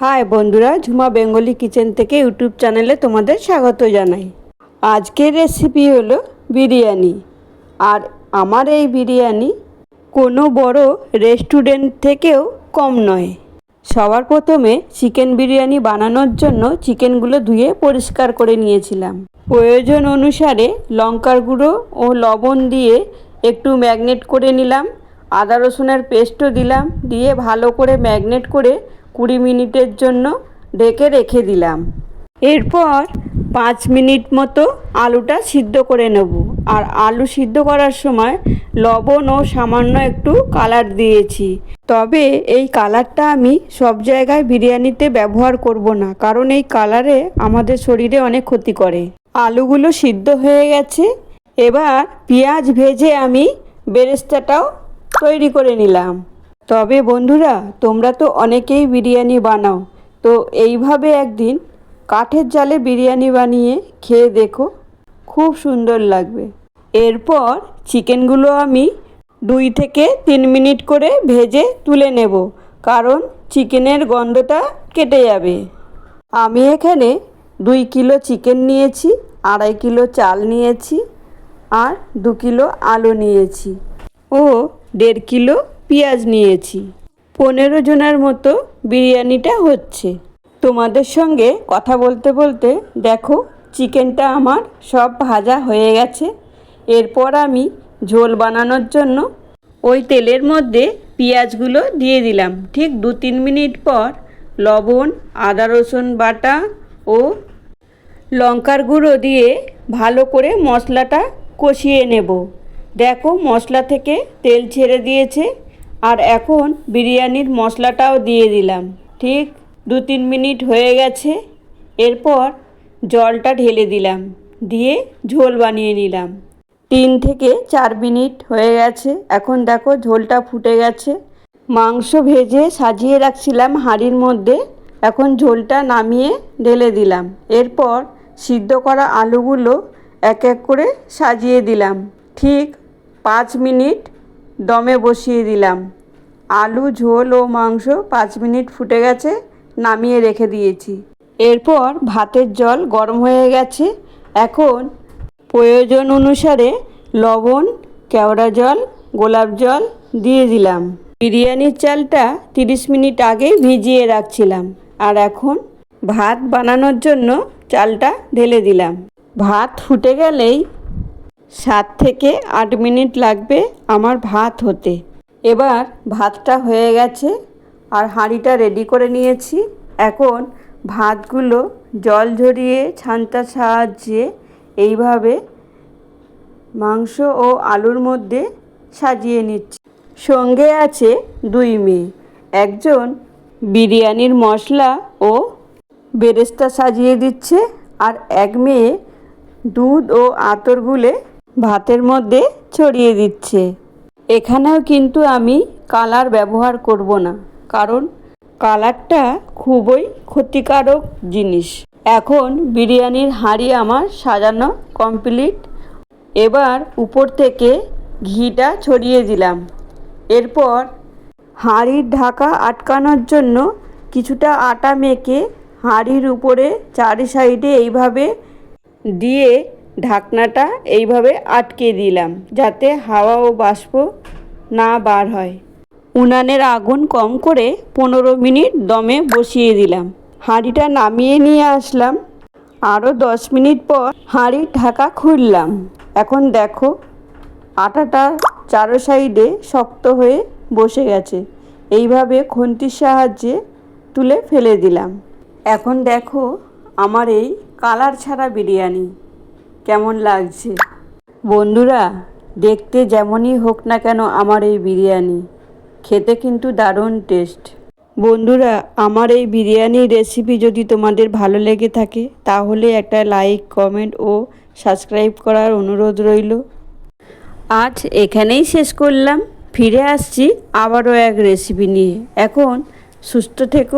High বন্ধুরা, Jhuma Bengali kitchen থেকে YouTube চ্যানেলে তোমাদের স্বাগত জানাই। আজকের রেসিপি হলো বিরিয়ানি। আর আমার এই বিরিয়ানি কোনো বড় রেস্টুরেন্ট থেকেও কম নয়। সবার প্রথমে চিকেন বিরিয়ানি বানানোর জন্য চিকেনগুলো ধুয়ে পরিষ্কার করে নিয়েছিলাম। প্রয়োজন অনুসারে লঙ্কার গুঁড়ো ও লবণ দিয়ে একটু ম্যাগনেট করে নিলাম। আদা রসুনের পেস্টও দিলাম। দিয়ে ভালো করে ম্যাগনেট করে কুড়ি মিনিটের জন্য ডেকে রেখে দিলাম। এরপর পাঁচ মিনিট মতো আলুটা সিদ্ধ করে নেব। আর আলু সিদ্ধ করার সময় লবণ ও সামান্য একটু কালার দিয়েছি। তবে এই কালারটা আমি সব জায়গায় বিরিয়ানিতে ব্যবহার করব না, কারণ এই কালারে আমাদের শরীরে অনেক ক্ষতি করে। আলুগুলো সিদ্ধ হয়ে গেছে। এবার পেঁয়াজ ভেজে আমি বেরেস্তাটাও তৈরি করে নিলাম। তবে বন্ধুরা, তোমরা তো অনেকেই বিরিয়ানি বানাও। তো এইভাবে একদিন কাঠের জালে বিরিয়ানি বানিয়ে খেয়ে দেখো, খুব সুন্দর লাগবে। এরপর চিকেনগুলো আমি দুই থেকে তিন মিনিট করে ভেজে তুলে নেব, কারণ চিকেনের গন্ধটা কেটে যাবে। আমি এখানে দুই কিলো চিকেন নিয়েছি, আড়াই কিলো চাল নিয়েছি, আর দু কিলো আলু নিয়েছি ও দেড় কিলো পেঁয়াজ নিয়েছি। পনেরো জনের মতো বিরিয়ানিটা হচ্ছে। তোমাদের সঙ্গে কথা বলতে বলতে দেখো, চিকেনটা আমার সব ভাজা হয়ে গেছে। এরপর আমি ঝোল বানানোর জন্য ওই তেলের মধ্যে পেঁয়াজগুলো দিয়ে দিলাম। ঠিক দু তিন মিনিট পর লবণ, আদা রসুন বাটা ও লঙ্কার গুঁড়ো দিয়ে ভালো করে মশলাটা কষিয়ে নেব। দেখো মশলা থেকে তেল ছেড়ে দিয়েছে। আর এখন বিরিয়ানির মশলাটাও দিয়ে দিলাম। ঠিক দু তিন মিনিট হয়ে গেছে। এরপর জলটা ঢেলে দিলাম। দিয়ে ঝোল বানিয়ে নিলাম। তিন থেকে চার মিনিট হয়ে গেছে। এখন দেখো ঝোলটা ফুটে গেছে। মাংস ভেজে সাজিয়ে রাখছিলাম হাঁড়ির মধ্যে। এখন ঝোলটা নামিয়ে ঢেলে দিলাম। এরপর সিদ্ধ করা আলুগুলো এক এক করে সাজিয়ে দিলাম। ঠিক পাঁচ মিনিট দমে বসিয়ে দিলাম। আলু, ঝোল ও মাংস পাঁচ মিনিট ফুটে গেছে, নামিয়ে রেখে দিয়েছি। এরপর ভাতের জল গরম হয়ে গেছে। এখন প্রয়োজন অনুসারে লবণ, কেওড়া জল, গোলাপ জল দিয়ে দিলাম। বিরিয়ানির চালটা তিরিশ মিনিট আগেই ভিজিয়ে রাখছিলাম আর এখন ভাত বানানোর জন্য চালটা ঢেলে দিলাম। ভাত ফুটে গেলেই সাত থেকে আট মিনিট লাগবে আমার ভাত হতে। এবার ভাতটা হয়ে গেছে আর হাঁড়িটা রেডি করে নিয়েছি। এখন ভাতগুলো জল ঝরিয়ে ছানটার সাহায্যে এইভাবে মাংস ও আলুর মধ্যে সাজিয়ে নিচ্ছি। সঙ্গে আছে দুই মেয়ে, একজন বিরিয়ানির মশলা ও বেরেস্তা সাজিয়ে দিচ্ছে আর এক মেয়ে দুধ ও আতর গুলে ভাতের মধ্যে ছড়িয়ে দিচ্ছে। এখানেও কিন্তু আমি কালার ব্যবহার করব না, কারণ কালারটা খুবই ক্ষতিকারক জিনিস। এখন বিরিয়ানির হাঁড়ি আমার সাজানো কমপ্লিট। এবার উপর থেকে ঘিটা ছড়িয়ে দিলাম। এরপর হাঁড়ির ঢাকা আটকানোর জন্য কিছুটা আটা মেখে হাঁড়ির উপরে চারি সাইডে এইভাবে দিয়ে ঢাকনাটা এইভাবে আটকে দিলাম যাতে হাওয়া ও বাষ্প না বার হয়। উনানের আগুন কম করে পনেরো মিনিট দমে বসিয়ে দিলাম। হাঁড়িটা নামিয়ে নিয়ে আসলাম। আরও দশ মিনিট পর হাঁড়ির ঢাকা খুললাম। এখন দেখো, আটাটা চারো সাইডে শক্ত হয়ে বসে গেছে। এইভাবে খন্তির সাহায্যে তুলে ফেলে দিলাম। এখন দেখো, আমার এই কালার ছাড়া বিরিয়ানি। কেমন লাগছে? বন্ধুরা, দেখতে যেমনই হোক না কেন আমার এই বিরিয়ানি, খেতে কিন্তু দারুণ টেস্ট বন্ধুরা, আমার এই বিরিয়ানির রেসিপি যদি তোমাদের ভালো লেগে থাকে, তাহলে একটা লাইক কমেন্ট ও সাবস্ক্রাইব করার অনুরোধ রইল। আজ এখানেই শেষ করলাম। ফিরে আসছি আবারও এক রেসিপি নিয়ে। এখন সুস্থ থেকো।